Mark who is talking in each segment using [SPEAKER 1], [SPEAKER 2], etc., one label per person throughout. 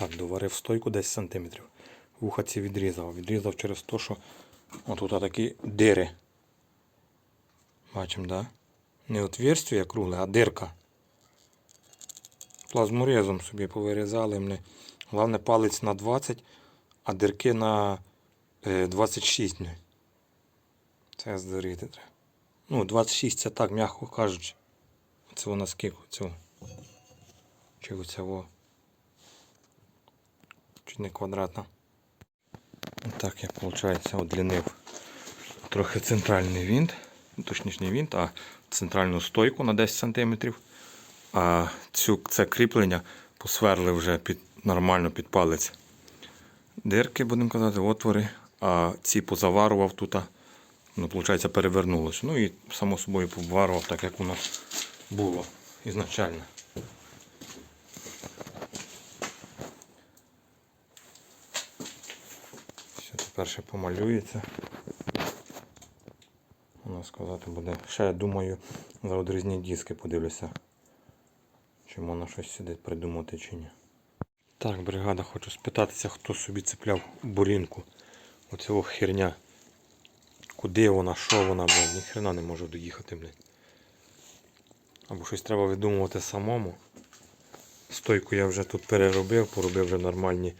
[SPEAKER 1] Так, доварив стойку 10 см. Вуха ці відрізав. Відрізав через те, що отут такі дири. Бачимо, да? Не отверстие кругле, а дирка. Плазморезом собі повирізали мене. Головне палець на 20, а дирки на е, 26. не. Це здуріти треба. Ну, 26 це так, м'яко кажучи. Це вона скільки цього. Чи оця во. Чуть не квадратна. Так я, виходить, одлінив трохи центральний винт. Ну, Точніше не винт, а центральну стойку на 10 см. А цю, це кріплення посверлив вже під, нормально під палець. Дирки, будемо казати, отвори, а ці позаварував тут. Ну, виходить, перевернулося. Ну і само собою поварував так, як воно було ізначально. Ще помалюється. Воно сказати буде. Ще я думаю, за одрізні диски подивлюся. Чи можна щось сюди придумати чи ні. Так, бригада, хочу спитатися, хто собі цепляв бурінку. Оцього херня. Куди вона, що вона, блядь, ніхрена не можу доїхати, блядь. Або щось треба видумувати самому. Стойку я вже тут переробив, поробив вже нормальні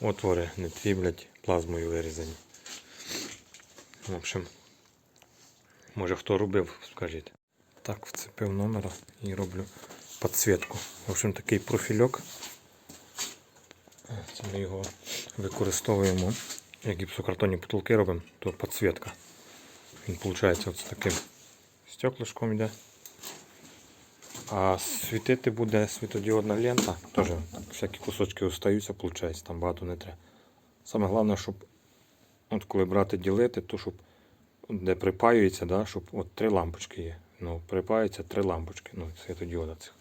[SPEAKER 1] отвори, не ті, блядь, плазмою вирізані. В общем, може хто робив, скажіть. Так, вцепив номер і роблю підсвітку. В общем, такий профільок. Це ми його використовуємо, як гіпсокартонні потолки робимо, то підсвітка. Він виходить з таким стеклишком йде. А світити буде світодіодна лента. Теж всякі кусочки остаються, виходить, там багато не треба. Саме головне, щоб от коли брати ділити, то щоб де припаюється, да, щоб от три лампочки є. Ну, припаються три лампочки, ну, світодіода цих.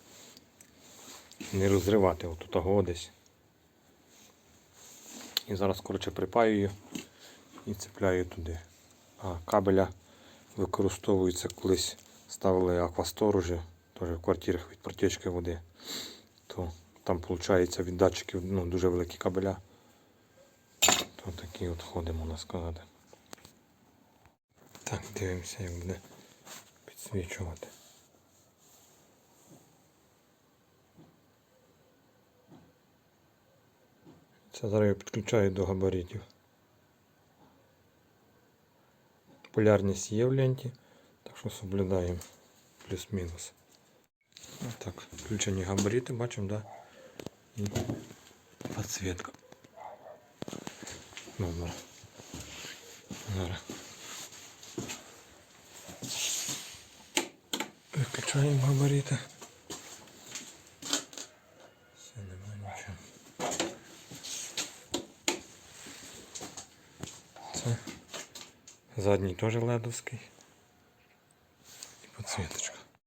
[SPEAKER 1] Не розривати от того десь. І зараз, коротше, припаюю і цепляю туди. А кабеля використовується колись ставили аквасторожі, теж в квартирах від протічки води. То там виходить від датчиків ну, дуже великі кабеля. Такі от ходимо, можна. Так, дивимося, як буде підсвічувати. Це зараз я підключаю до габаритів. Полярність є в ленті, так що соблюдаємо плюс-мінус. Так, включені габарити, бачимо, да? І підсвітка. Номер. Зараз. Виключаємо габарити. Все, немає нічого. Це задній теж ледовський. І підсвіточка.